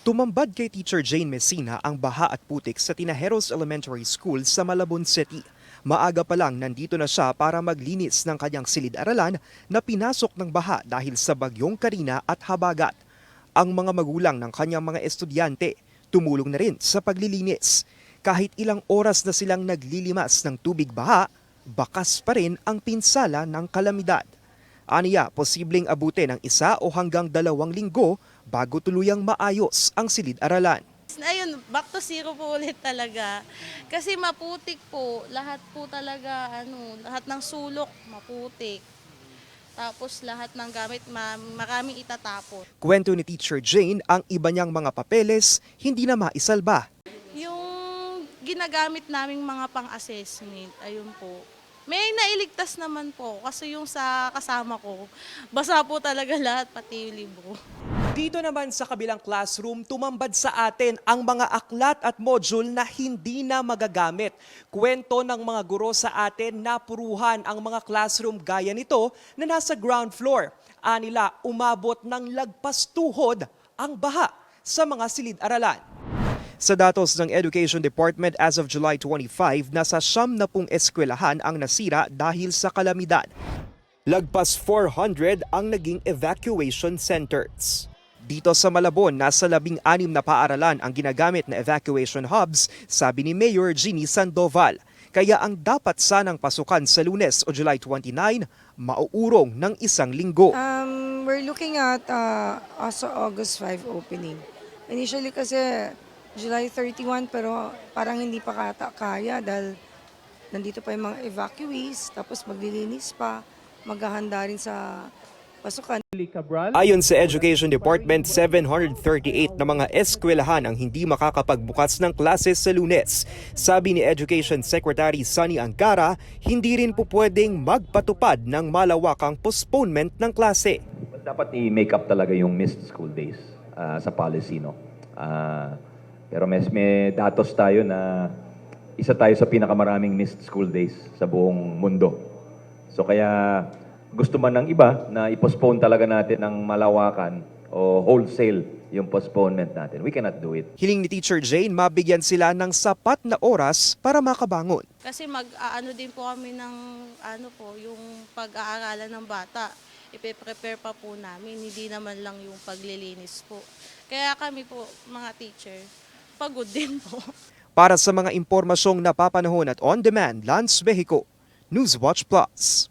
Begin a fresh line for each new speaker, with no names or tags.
Tumambad kay Teacher Jane Messina ang baha at putik sa Tinajeros Elementary School sa Malabon City. Maaga pa lang nandito na siya para maglinis ng kanyang silid-aralan na pinasok ng baha dahil sa bagyong Karina at Habagat. Ang mga magulang ng kanyang mga estudyante tumulong na rin sa paglilinis. Kahit ilang oras na silang naglilimas ng tubig baha, bakas pa rin ang pinsala ng kalamidad. Aniya, posibleng abute ng isa o hanggang dalawang linggo bago tuluyang maayos ang silid-aralan.
Ayun, back to zero po ulit talaga. Kasi maputik po, lahat po talaga, ano, lahat ng sulok maputik. Tapos lahat ng gamit, ma- maraming itatapon.
Kwento ni Teacher Jane, ang iba niyang mga papeles hindi na maisalba.
Yung ginagamit naming mga pang-assessment, ayun po. May nailigtas naman po kasi yung sa kasama ko, basa po talaga lahat, pati yung libro.
Dito naman sa kabilang classroom, tumambad sa atin ang mga aklat at module na hindi na magagamit. Kwento ng mga guro sa atin na puruhan ang mga classroom gaya nito na nasa ground floor. Anila, umabot ng lagpas tuhod ang baha sa mga silid-aralan. Sa datos ng Education Department as of July 25, nasa siyam na pong eskwelahan ang nasira dahil sa kalamidad. Lagpas 400 ang naging evacuation centers. Dito sa Malabon, nasa labing anim na paaralan ang ginagamit na evacuation hubs, sabi ni Mayor Ginny Sandoval. Kaya ang dapat sanang pasukan sa lunes o July 29, mauurong ng isang linggo.
Um, we're looking at uh, also August 5 opening. Initially kasi July 31 pero parang hindi pa kata kaya dahil nandito pa yung mga evacuees tapos maglilinis pa, maghahanda rin sa pasukan.
Ayon sa Education Department, 738 na mga eskwelahan ang hindi makakapagbukas ng klase sa lunes. Sabi ni Education Secretary Sunny Angara, hindi rin po pwedeng magpatupad ng malawakang postponement ng klase.
Dapat i-make up talaga yung missed school days ah, sa policy, no? Ah, pero mes may datos tayo na isa tayo sa pinakamaraming missed school days sa buong mundo. So kaya gusto man ng iba na i-postpone talaga natin ng malawakan o wholesale yung postponement natin. We cannot do it.
Hiling ni Teacher Jane, mabigyan sila ng sapat na oras para makabangon.
Kasi mag-aano din po kami ng ano po, yung pag-aaralan ng bata. Ipe-prepare pa po namin, hindi naman lang yung paglilinis po. Kaya kami po, mga teacher, pagod din po.
Para sa mga impormasyong napapanahon at on-demand, Lance Mexico, Newswatch Plus.